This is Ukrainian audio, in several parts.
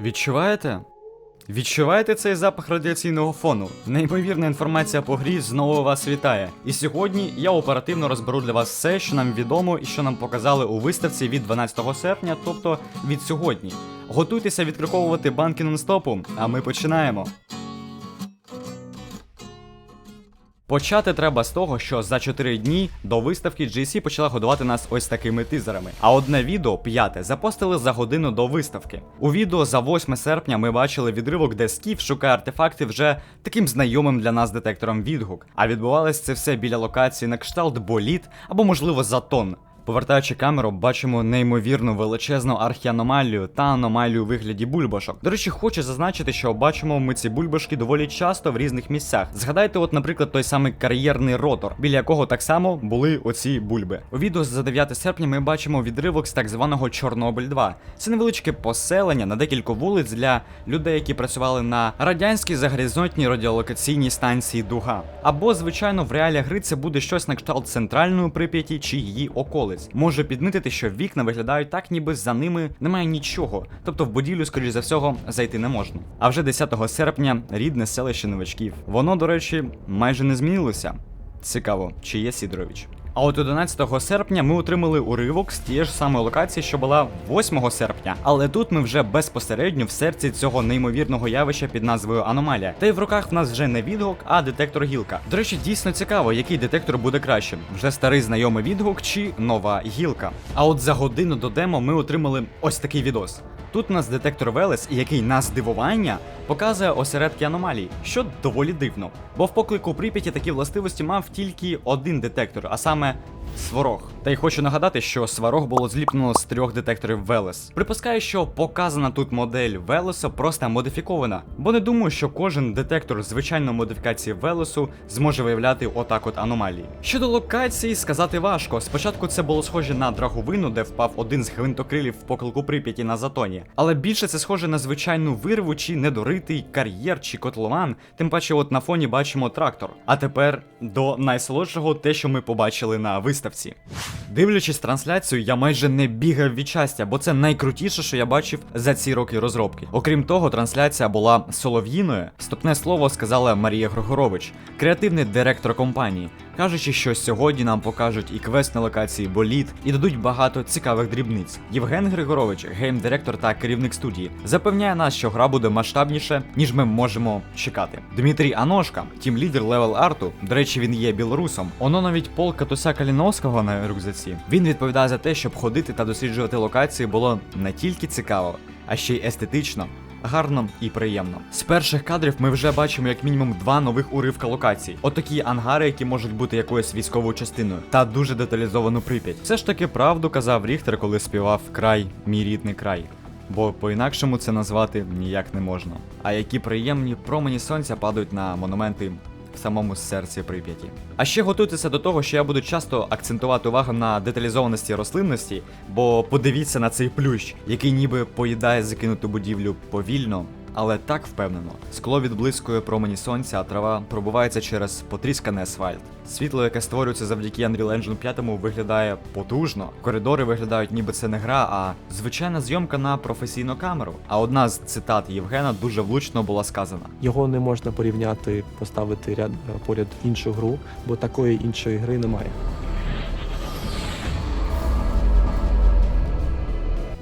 Відчуваєте? Відчуваєте цей запах радіаційного фону? Неймовірна інформація по грі знову вас вітає. І сьогодні я оперативно розберу для вас все, що нам відомо і що нам показали у виставці від 12 серпня, тобто від сьогодні. Готуйтеся відкриковувати банки нонстопу, а ми починаємо. Почати треба з того, що за 4 дні до виставки GC почала годувати нас ось такими тизерами. А одне відео, п'яте, запостили за годину до виставки. У відео за 8 серпня ми бачили відривок, де Скіф шукає артефакти вже таким знайомим для нас детектором відгук. А відбувалось це все біля локації на кшталт боліт або, можливо, затон. Повертаючи камеру, бачимо неймовірну величезну архіаномалію та аномалію у вигляді бульбашок. До речі, хочу зазначити, що бачимо ми ці бульбашки доволі часто в різних місцях. Згадайте, от, наприклад, той самий кар'єрний ротор, біля якого так само були оці бульби. У відео за 9 серпня ми бачимо відривок з так званого Чорнобиль 2. Це невеличке поселення на декілька вулиць для людей, які працювали на радянській загоризонтній радіолокаційній станції Дуга. Або, звичайно, в реаліях гри це буде щось на кшталт центральної Прип'яті чи її околиць. Можу підмітити, що вікна виглядають так, ніби за ними немає нічого, тобто в будівлю, скоріш за всього, зайти не можна. А вже 10 серпня рідне селище новачків. Воно, до речі, майже не змінилося. Цікаво, чи є Сідорович. А от 11 серпня ми отримали уривок з тієї ж самої локації, що була 8 серпня. Але тут ми вже безпосередньо в серці цього неймовірного явища під назвою Аномалія. Та й в руках в нас вже не відгук, а детектор гілка. До речі, дійсно цікаво, який детектор буде кращим: вже старий знайомий відгук чи нова гілка. А от за годину до демо ми отримали ось такий відос. Тут у нас детектор Велес, який на здивування показує осередки аномалій, що доволі дивно. Бо в поклику Прип'яті такі властивості мав тільки один детектор, а саме Сварог. Та й хочу нагадати, що сварог було зліплено з трьох детекторів Велес. Припускаю, що показана тут модель Велеса просто модифікована, бо не думаю, що кожен детектор звичайної модифікації Велесу зможе виявляти отак от аномалії. Щодо локації, сказати важко. Спочатку це було схоже на драговину, де впав один з гвинтокрилів в поклику Прип'яті на затоні. Але більше це схоже на звичайну вирву чи недоритий кар'єр чи котлован. Тим паче, от на фоні бачимо трактор. А тепер до найсолодшого те, що ми побачили на виставці. Дивлячись трансляцію, я майже не бігав від щастя, бо це найкрутіше, що я бачив за ці роки розробки. Окрім того, трансляція була солов'їною. Стопне слово сказала Марія Григорович, креативний директор компанії, кажучи, що сьогодні нам покажуть і квест на локації Боліт, і дадуть багато цікавих дрібниць. Євген Григорович, гейм-директор та керівник студії, запевняє нас, що гра буде масштабніше, ніж ми можемо чекати. Дмитрій Аношка, тім-лідер левел арту, до речі, він є білорусом. Оно навіть пол Катуся Каліновського на рюкзаці. Він відповідає за те, щоб ходити та досліджувати локації було не тільки цікаво, а ще й естетично. Гарно і приємно. З перших кадрів ми вже бачимо як мінімум два нових уривка локацій. Отакі ангари, які можуть бути якоюсь військовою частиною, та дуже деталізовану прип'ять. Все ж таки правду казав Ріхтер, коли співав край, мій рідний край. Бо по-інакшому це назвати ніяк не можна. А які приємні промені сонця падають на монументи в самому серці Прип'яті. А ще готуйтеся до того, що я буду часто акцентувати увагу на деталізованості рослинності, бо подивіться на цей плющ, який ніби поїдає закинуту будівлю повільно. Але так впевнено, скло відблискує промені сонця, а трава пробувається через потрісканий асфальт. Світло, яке створюється завдяки Unreal Engine 5, виглядає потужно. Коридори виглядають, ніби це не гра, а звичайна зйомка на професійну камеру. А одна з цитат Євгена дуже влучно була сказана: Його не можна порівняти, поставити ряд поряд іншу гру, бо такої іншої гри немає.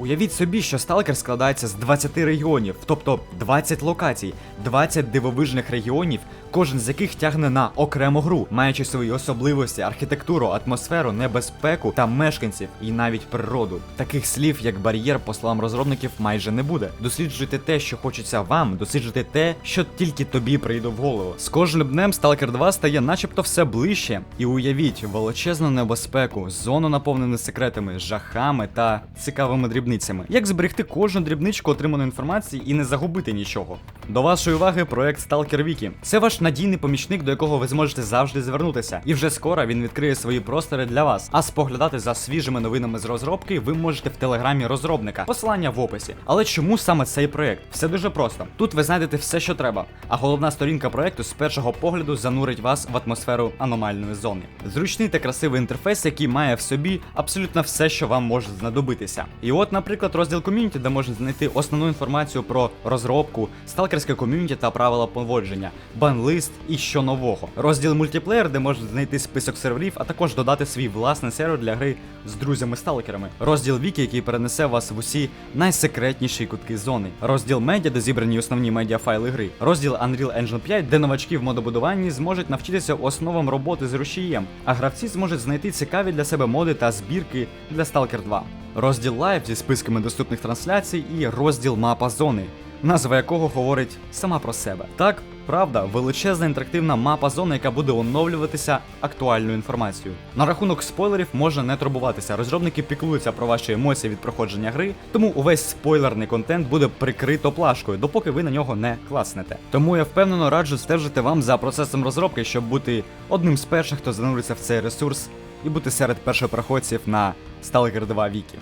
Уявіть собі, що сталкер складається з 20 регіонів, тобто 20 локацій, 20 дивовижних регіонів, кожен з яких тягне на окрему гру, маючи свої особливості, архітектуру, атмосферу, небезпеку та мешканців і навіть природу. Таких слів, як бар'єр, по словам розробників, майже не буде. Досліджуйте те, що хочеться вам, досліджуйте те, що тільки тобі прийде в голову. З кожним днем Stalker 2 стає начебто все ближче. І уявіть величезну небезпеку, зону наповнену секретами, жахами та цікавими дрібницями. Як зберегти кожну дрібничку отриманої інформації і не загубити нічого? До вашої уваги проект Stalker Wiki. Це ваш надійний помічник, до якого ви зможете завжди звернутися. І вже скоро він відкриє свої простори для вас. А споглядати за свіжими новинами з розробки ви можете в телеграмі розробника. Посилання в описі. Але чому саме цей проект? Все дуже просто. Тут ви знайдете все, що треба. А головна сторінка проекту з першого погляду занурить вас в атмосферу аномальної зони. Зручний та красивий інтерфейс, який має в собі абсолютно все, що вам може знадобитися. І от, наприклад, розділ ком'юніті, де можна знайти основну інформацію про розробку, сталкерське ком'юніті та правила поводження, банлист і що нового. Розділ мультиплеєр, де можна знайти список серверів, а також додати свій власний сервер для гри з друзями-сталкерами. Розділ Вікі, який перенесе вас в усі найсекретніші кутки зони. Розділ медіа, де зібрані основні медіафайли гри. Розділ Unreal Engine 5, де новачки в модобудуванні зможуть навчитися основам роботи з рушієм, а гравці зможуть знайти цікаві для себе моди та збірки для Stalker 2. Розділ Live зі списками доступних трансляцій і розділ Мапа зони, назва якого говорить сама про себе. Так, правда, величезна інтерактивна мапа зони, яка буде оновлюватися актуальною інформацією. На рахунок спойлерів можна не турбуватися. Розробники піклуються про ваші емоції від проходження гри, тому увесь спойлерний контент буде прикрито плашкою, допоки ви на нього не класнете. Тому я впевнено раджу стежити вам за процесом розробки, щоб бути одним з перших, хто зануриться в цей ресурс і бути серед першопроходців на Stalker 2 Вікі.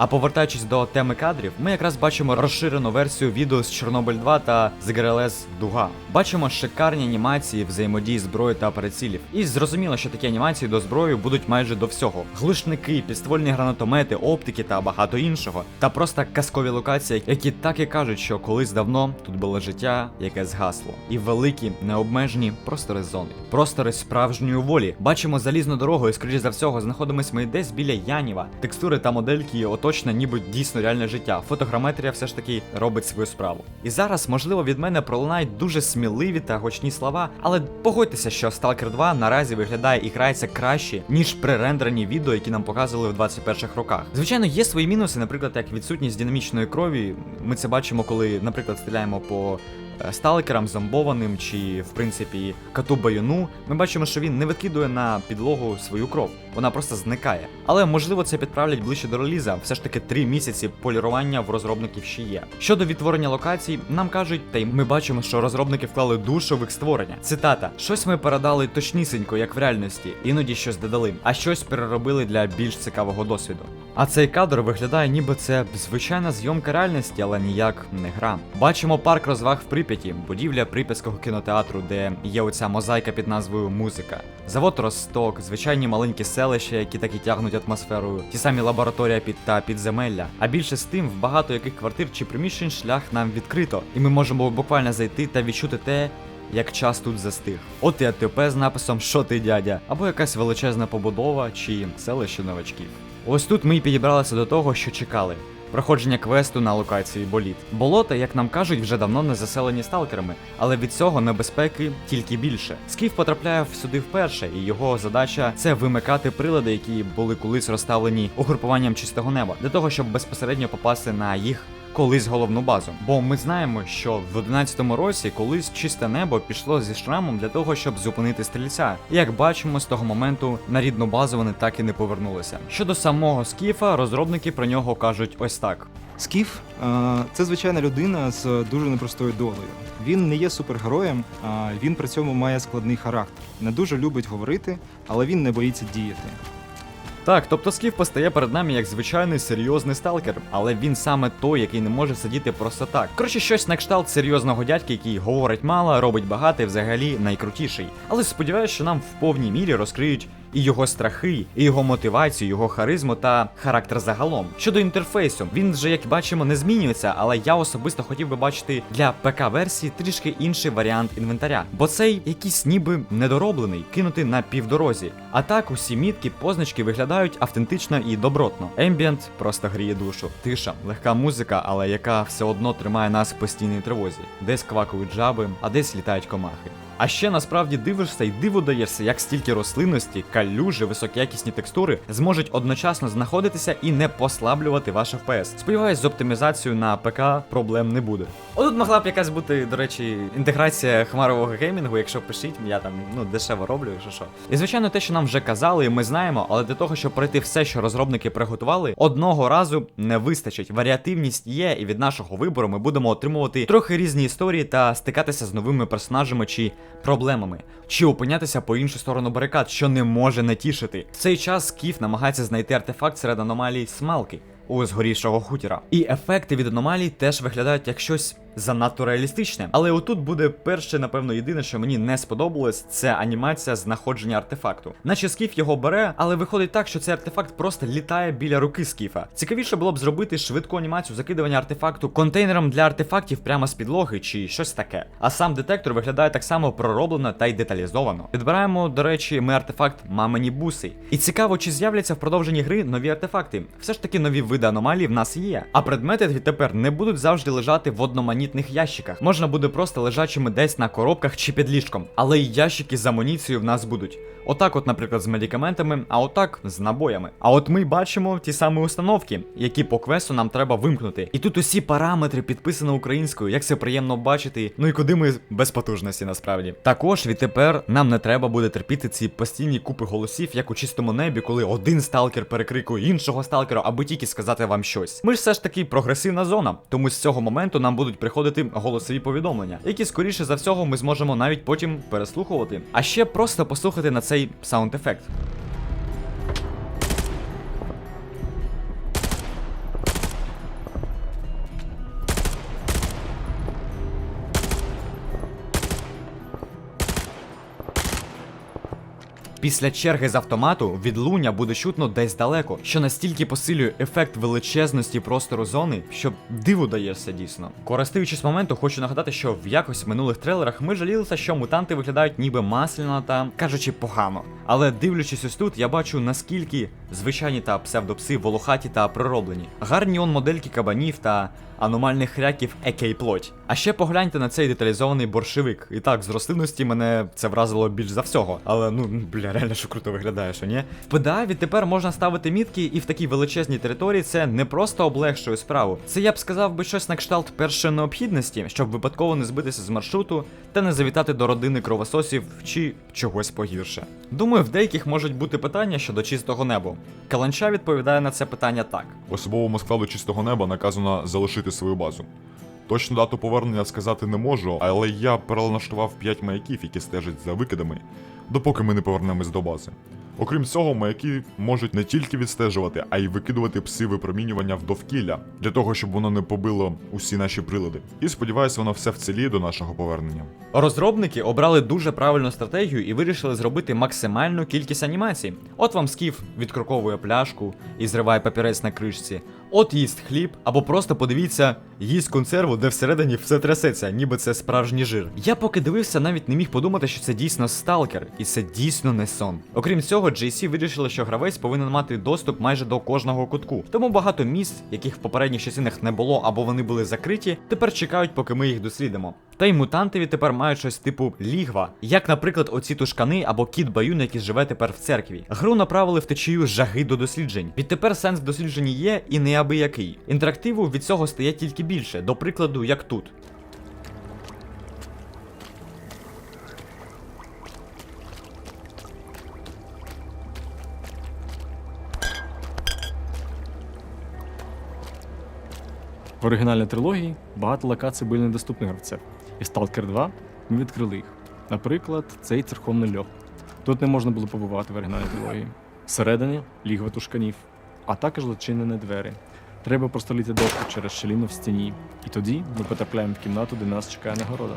А повертаючись до теми кадрів, ми якраз бачимо розширену версію відео з Чорнобиль 2 та з GRLS Дуга. Бачимо шикарні анімації взаємодії зброї та прицілів. І зрозуміло, що такі анімації до зброї будуть майже до всього: глушники, підствольні гранатомети, оптики та багато іншого. Та просто казкові локації, які так і кажуть, що колись давно тут було життя, яке згасло, і великі необмежені простори зони, простори справжньої волі. Бачимо залізну дорогу, і скоріш за всього знаходимось ми десь біля Яніва. Текстури та модельки оточно, ніби дійсно реальне життя. Фотограметрія все ж таки робить свою справу. І зараз, можливо, від мене пролунають дуже сміливі та гучні слова, але погодьтеся, що Stalker 2 наразі виглядає і грається краще, ніж пререндерені відео, які нам показували в 21-х роках. Звичайно, є свої мінуси, наприклад, як відсутність динамічної крові. Ми це бачимо, коли, наприклад, стріляємо по е, сталкерам, зомбованим чи, в принципі, коту баюну, ми бачимо, що він не викидує на підлогу свою кров, вона просто зникає. Але можливо це підправлять ближче до реліза. Все ж таки три місяці полірування в розробників ще є. Щодо відтворення локацій, нам кажуть, та й ми бачимо, що розробники вклали душу в їх створення. Цитата: щось ми передали точнісінько, як в реальності, іноді щось додали, а щось переробили для більш цікавого досвіду. А цей кадр виглядає, ніби це звичайна зйомка реальності, але ніяк не гра. Бачимо парк розваг в Прип'яті, будівля Прип'ятського кінотеатру, де є оця мозаїка під назвою Музика. Завод Росток, звичайні маленькі селища, які так і тягнуть атмосферою, ті самі лабораторія під та підземелля. А більше з тим, в багато яких квартир чи приміщень шлях нам відкрито, і ми можемо буквально зайти та відчути те, як час тут застиг. От і АТП з написом Що ти дядя? або якась величезна побудова чи селище новачків. Ось тут ми й підібралися до того, що чекали. Проходження квесту на локації боліт. Болота, як нам кажуть, вже давно не заселені сталкерами, але від цього небезпеки тільки більше. Скіф потрапляє сюди вперше, і його задача це вимикати прилади, які були колись розставлені угрупуванням чистого неба, для того, щоб безпосередньо попасти на їх колись головну базу. Бо ми знаємо, що в 11-му році колись чисте небо пішло зі шрамом для того, щоб зупинити стрільця. І як бачимо, з того моменту на рідну базу вони так і не повернулися. Щодо самого скіфа, розробники про нього кажуть ось так. Скіф е, це звичайна людина з дуже непростою долею. Він не є супергероєм, а він при цьому має складний характер. Не дуже любить говорити, але він не боїться діяти. Так, тобто Скіф постає перед нами як звичайний серйозний сталкер, але він саме той, який не може сидіти просто так. Коротше, щось на кшталт серйозного дядьки, який говорить мало, робить багато і взагалі найкрутіший. Але сподіваюся, що нам в повній мірі розкриють і його страхи, і його мотивацію, його харизму та характер загалом. Щодо інтерфейсу, він вже, як бачимо, не змінюється, але я особисто хотів би бачити для ПК-версії трішки інший варіант інвентаря, бо цей якийсь ніби недороблений, кинутий на півдорозі. А так усі мітки, позначки виглядають автентично і добротно. Ембієнт просто гріє душу. Тиша, легка музика, але яка все одно тримає нас в постійній тривозі. Десь квакають жаби, а десь літають комахи. А ще насправді дивишся і диву даєшся, як стільки рослинності, калюжі, високоякісні текстури зможуть одночасно знаходитися і не послаблювати ваш FPS. Сподіваюсь, з оптимізацією на ПК проблем не буде. Отут могла б якась бути, до речі, інтеграція хмарового геймінгу, якщо пишіть, я там ну дешево роблю, якщо що. І звичайно, те, що нам вже казали, ми знаємо, але для того, щоб пройти все, що розробники приготували, одного разу не вистачить. Варіативність є, і від нашого вибору ми будемо отримувати трохи різні історії та стикатися з новими персонажами чи проблемами, чи опинятися по іншу сторону барикад, що не може не тішити. В цей час Кіф намагається знайти артефакт серед аномалій смалки у згорішого хутіра. І ефекти від аномалій теж виглядають як щось занадто реалістичне. Але отут буде перше, напевно, єдине, що мені не сподобалось, це анімація знаходження артефакту. Наче скіф його бере, але виходить так, що цей артефакт просто літає біля руки скіфа. Цікавіше було б зробити швидку анімацію закидування артефакту контейнером для артефактів прямо з підлоги чи щось таке. А сам детектор виглядає так само пророблено та й деталізовано. Підбираємо, до речі, ми артефакт мамині буси. І цікаво, чи з'являться в продовженні гри нові артефакти. Все ж таки нові види аномалій в нас є. А предмети тепер не будуть завжди лежати в одноманітних ящиках. Можна буде просто лежачими десь на коробках чи під ліжком. Але й ящики з амуніцією в нас будуть. Отак, от, наприклад, з медикаментами, а отак з набоями. А от ми бачимо ті самі установки, які по квесту нам треба вимкнути. І тут усі параметри підписано українською, як це приємно бачити. Ну і куди ми без потужності насправді. Також відтепер нам не треба буде терпіти ці постійні купи голосів, як у чистому небі, коли один сталкер перекрикує іншого сталкера, аби тільки сказати вам щось. Ми ж все ж таки прогресивна зона, тому з цього моменту нам будуть приходити голосові повідомлення, які скоріше за всього ми зможемо навіть потім переслухувати. А ще просто послухати на цей саунд-ефект. Після черги з автомату відлуння буде чутно десь далеко, що настільки посилює ефект величезності простору зони, що диву даєшся дійсно. Користуючись моменту, хочу нагадати, що в якось минулих трейлерах ми жалілися, що мутанти виглядають ніби масляно та кажучи погано. Але дивлячись ось тут, я бачу наскільки звичайні та псевдопси волохаті та пророблені. Гарні он модельки кабанів та аномальних хряків екей плоть. А ще погляньте на цей деталізований борщевик. І так, з рослинності мене це вразило більш за всього. Але ну бля, реально що круто виглядає, що ні? В ПДА відтепер можна ставити мітки, і в такій величезній території це не просто облегшує справу. Це я б сказав би щось на кшталт першої необхідності, щоб випадково не збитися з маршруту та не завітати до родини кровососів чи чогось погірше. Думаю, в деяких можуть бути питання щодо чистого неба. Каланча відповідає на це питання так. Особовому складу чистого неба наказано залишити свою базу. Точну дату повернення сказати не можу, але я перелаштував 5 маяків, які стежать за викидами, допоки ми не повернемось до бази. Окрім цього, маяки можуть не тільки відстежувати, а й викидувати пси випромінювання в довкілля, для того, щоб воно не побило усі наші прилади. І сподіваюся, воно все вціліє до нашого повернення. Розробники обрали дуже правильну стратегію і вирішили зробити максимальну кількість анімацій. От вам скіф відкроковує пляшку і зриває папірець на кришці. От їсть хліб, або просто подивіться, їсть консерву, де всередині все трясеться, ніби це справжній жир. Я поки дивився, навіть не міг подумати, що це дійсно сталкер, і це дійсно не сон. Окрім цього, JC вирішили, що гравець повинен мати доступ майже до кожного кутку. Тому багато місць, яких в попередніх частинах не було або вони були закриті, тепер чекають, поки ми їх дослідимо. Та й мутанти відтепер мають щось типу лігва, як, наприклад, оці тушкани або кіт Баюн, який живе тепер в церкві. Гру направили в течію жаги до досліджень. Відтепер сенс в дослідженні є і неабиякий. Інтерактиву від цього стає тільки більше, до прикладу, як тут. В оригінальній трилогії багато локацій були недоступні гравцям. І в Stalker 2 ми відкрили їх. Наприклад, цей церковний льох. Тут не можна було побувати в оригінальній трилогії. Всередині лігва тушканів, а також зачинені двері. Треба простоліти дошку через щеліну в стіні. І тоді ми потрапляємо в кімнату, де нас чекає нагорода.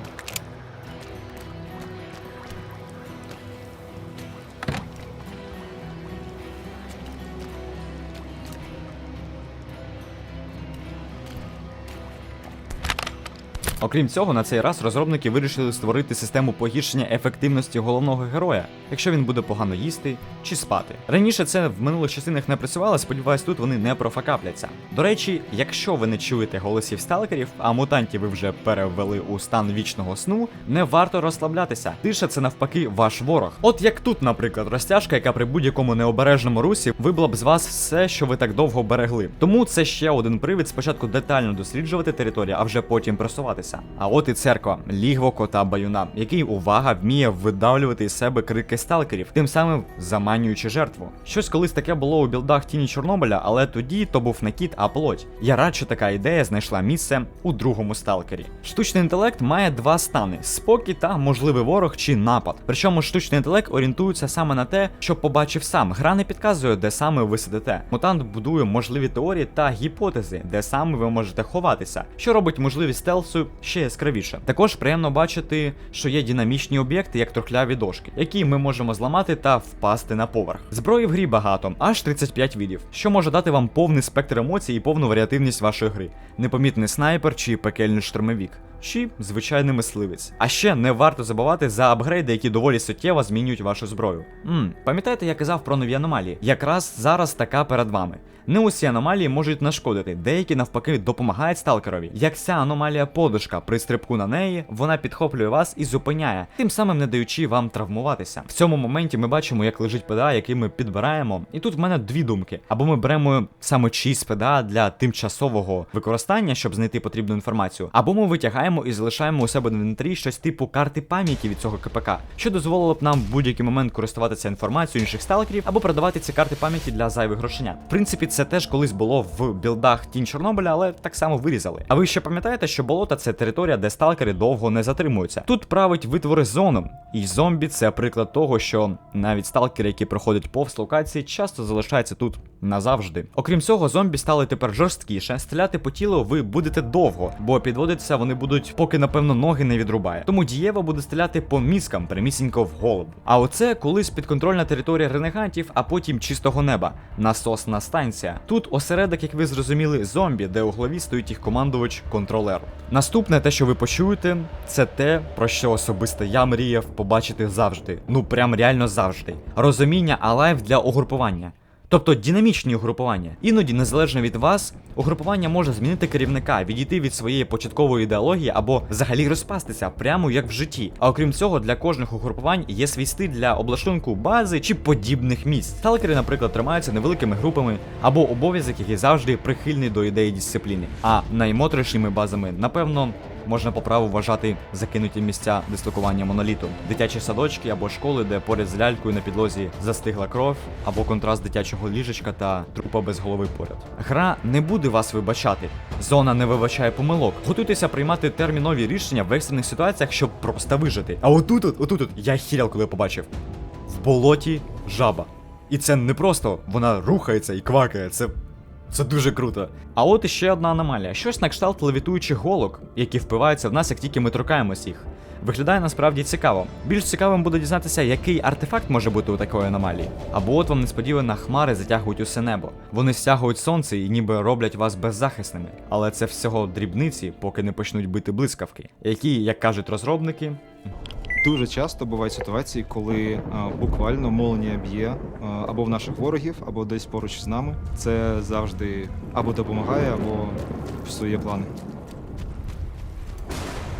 Окрім цього, на цей раз розробники вирішили створити систему погіршення ефективності головного героя, якщо він буде погано їсти чи спати. Раніше це в минулих частинах не працювало, сподіваюсь, тут вони не профакапляться. До речі, якщо ви не чуєте голосів сталкерів, а мутантів ви вже перевели у стан вічного сну, не варто розслаблятися. Тиша це навпаки ваш ворог. От як тут, наприклад, розтяжка, яка при будь-якому необережному русі вибила б з вас все, що ви так довго берегли. Тому це ще один привід спочатку детально досліджувати територію, а вже потім просуватися. А от і церква, лігво кота баюна, який увага вміє видавлювати із себе крики сталкерів, тим самим заманюючи жертву. Щось колись таке було у білдах тіні Чорнобиля, але тоді то був не кіт, а плоть. Я рад, що така ідея знайшла місце у другому сталкері. Штучний інтелект має два стани: спокій та можливий ворог чи напад. Причому штучний інтелект орієнтується саме на те, що побачив сам. Гра не підказує, де саме ви сидите. Мутант будує можливі теорії та гіпотези, де саме ви можете ховатися, що робить можливість стелсу ще яскравіше. Також приємно бачити, що є динамічні об'єкти, як трухляві дошки, які ми можемо зламати та впасти на поверх. Зброї в грі багато, аж 35 видів, що може дати вам повний спектр емоцій і повну варіативність вашої гри. Непомітний снайпер чи пекельний штурмовік. Чи звичайний мисливець. А ще не варто забувати за апгрейди, які доволі суттєво змінюють вашу зброю. Мм, пам'ятаєте, я казав про нові аномалії? Якраз зараз така перед вами. Не усі аномалії можуть нашкодити, деякі навпаки допомагають сталкерові. Як ця аномалія подушка при стрибку на неї, вона підхоплює вас і зупиняє, тим самим не даючи вам травмуватися. В цьому моменті ми бачимо, як лежить ПДА, який ми підбираємо. І тут в мене дві думки: або ми беремо саме чийсь ПДА для тимчасового використання, щоб знайти потрібну інформацію, або ми витягаємо і залишаємо у себе в інвентарі щось типу карти пам'яті від цього КПК, що дозволило б нам в будь-який момент користуватися інформацією інших сталкерів або продавати ці карти пам'яті для зайвих грошенят. В принципі, це теж колись було в білдах Тінь Чорнобиля, але так само вирізали. А ви ще пам'ятаєте, що болота це територія, де сталкери довго не затримуються. Тут править витвори зону, і зомбі це приклад того, що навіть сталкери, які проходять повз локації, часто залишаються тут назавжди. Окрім цього, зомбі стали тепер жорсткіше. Стріляти по тілу ви будете довго, бо підводитися вони будуть, поки напевно ноги не відрубає. Тому дієво буде стріляти по мізкам, прямісінько в голову. А оце колись підконтрольна територія ренегатів, а потім чистого неба. Насосна станція. Тут осередок, як ви зрозуміли, зомбі, де у голові стоїть їх командувач контролер. Наступне, те, що ви почуєте, це те, про що особисто я мріяв побачити завжди. Ну прям реально завжди. Розуміння алайв для угрупування. Тобто динамічні угрупування. Іноді, незалежно від вас, угрупування може змінити керівника, відійти від своєї початкової ідеології або взагалі розпастися, прямо як в житті. А окрім цього, для кожних угрупувань є свій стиль для облаштунку бази чи подібних місць. Сталкери, наприклад, тримаються невеликими групами або обов'язок, який завжди прихильний до ідеї дисципліни. А наймотрішими базами, напевно, можна по праву вважати закинуті місця дислокування моноліту, дитячі садочки або школи, де поряд з лялькою на підлозі застигла кров, або контраст дитячого ліжечка та трупа без голови поряд. Гра не буде вас вибачати. Зона не вибачає помилок. Готуйтеся приймати термінові рішення в екстрених ситуаціях, щоб просто вижити. А отут, от, отут, от, я хірял, коли побачив. В болоті жаба. І це не просто вона рухається і квакає, це це дуже круто. А от іще одна аномалія: щось на кшталт левітуючих голок, які впиваються в нас, як тільки ми торкаємось їх. Виглядає насправді цікаво. Більш цікавим буде дізнатися, який артефакт може бути у такої аномалії. Або от вам несподівано хмари затягують усе небо. Вони стягують сонце і ніби роблять вас беззахисними. Але це всього дрібниці, поки не почнуть бити блискавки, які, як кажуть розробники, Дуже часто бувають ситуації, коли а, буквально молнія б'є а, або в наших ворогів, або десь поруч з нами. Це завжди або допомагає, або псує плани.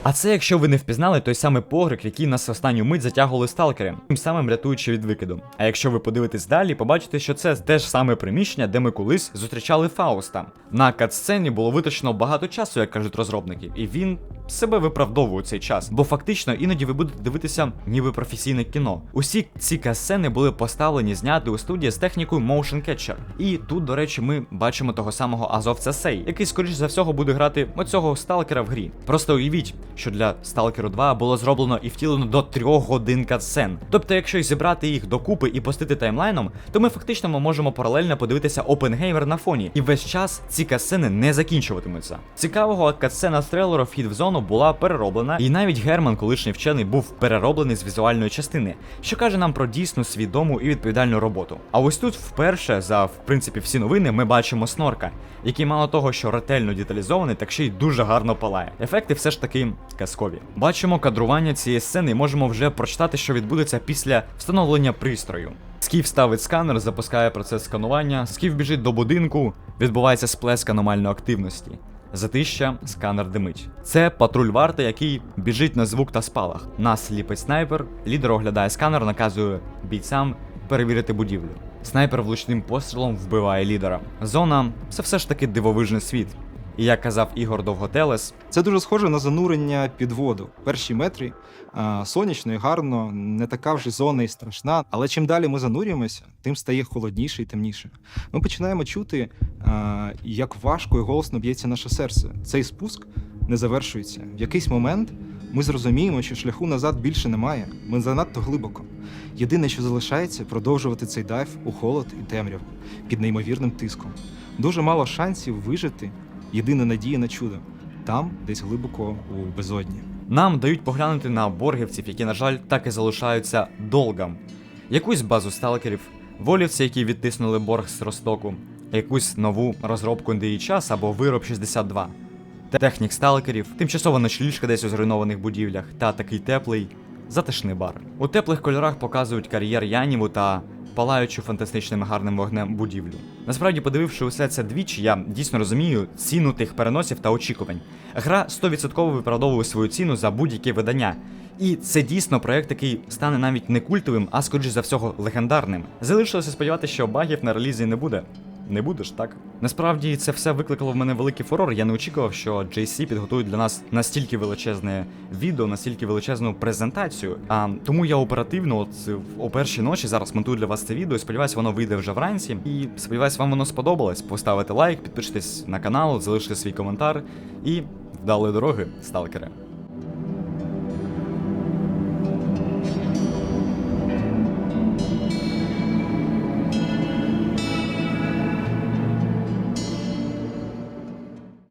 А це, якщо ви не впізнали той самий погрик, який нас останню мить затягували сталкери, тим самим рятуючи від викиду. А якщо ви подивитесь далі, побачите, що це те ж саме приміщення, де ми колись зустрічали Фауста. На катсцені було витрачено багато часу, як кажуть розробники, і він себе виправдовує цей час. Бо фактично іноді ви будете дивитися ніби професійне кіно. Усі ці касцени були поставлені, зняти у студії з технікою Motion Capture. І тут, до речі, ми бачимо того самого Азовця Сей, який, скоріш за всього, буде грати оцього сталкера в грі. Просто уявіть, що для Stalker 2 було зроблено і втілено до 3 годин катсцен. Тобто, якщо й зібрати їх докупи і пустити таймлайном, то ми фактично можемо паралельно подивитися Опенгеймер на фоні. І весь час ці катсцени не закінчуватимуться. Цікавого катсцена з трейлеру Вхід в зону була перероблена, і навіть Герман, колишній вчений, був перероблений з візуальної частини, що каже нам про дійсну свідому і відповідальну роботу. А ось тут вперше за в принципі всі новини ми бачимо снорка, який мало того, що ретельно деталізований, так ще й дуже гарно палає. Ефекти все ж таки казкові. Бачимо кадрування цієї сцени і можемо вже прочитати, що відбудеться після встановлення пристрою. Скіф ставить сканер, запускає процес сканування, скіф біжить до будинку, відбувається сплеск аномальної активності. Затища, сканер димить. Це патруль варти, який біжить на звук та спалах. Нас ліпить снайпер, лідер оглядає сканер, наказує бійцям перевірити будівлю. Снайпер влучним пострілом вбиває лідера. Зона це все ж таки дивовижний світ. І як казав Ігор Довготелес, Це дуже схоже на занурення під воду. Перші метри сонячно і гарно, не така вже зона і страшна. Але чим далі ми занурюємося, тим стає холодніше і темніше. Ми починаємо чути, як важко і голосно б'ється наше серце. Цей спуск не завершується. В якийсь момент ми зрозуміємо, що шляху назад більше немає. Ми занадто глибоко. Єдине, що залишається, продовжувати цей дайв у холод і темряву під неймовірним тиском. Дуже мало шансів вижити. Єдина надія на чудо там, десь глибоко у безодні. нам дають поглянути на боргівців, які, на жаль, так і залишаються долгом. Якусь базу сталкерів, волівці, які відтиснули борг з Ростоку, якусь нову розробку час або вироб 62. Технік сталкерів, тимчасова ночліжка десь у зруйнованих будівлях та такий теплий, затишний бар. У теплих кольорах показують кар'єр Яніву та палаючу фантастичним гарним вогнем будівлю. Насправді, подививши усе це двічі, я дійсно розумію ціну тих переносів та очікувань. Гра 100% виправдовує свою ціну за будь-яке видання. І це дійсно проект, який стане навіть не культовим, а скоріш за всього легендарним. Залишилося сподіватися, що багів на релізі не буде. Не будеш, так? Насправді це все викликало в мене великий фурор. Я не очікував, що JC підготують для нас настільки величезне відео, настільки величезну презентацію. А тому я оперативно, от о першій ночі зараз монтую для вас це відео. Сподіваюсь, воно вийде вже вранці. І сподіваюсь, вам воно сподобалось. Поставити лайк, підпишитесь на канал, залишити свій коментар і вдалої дороги, сталкери.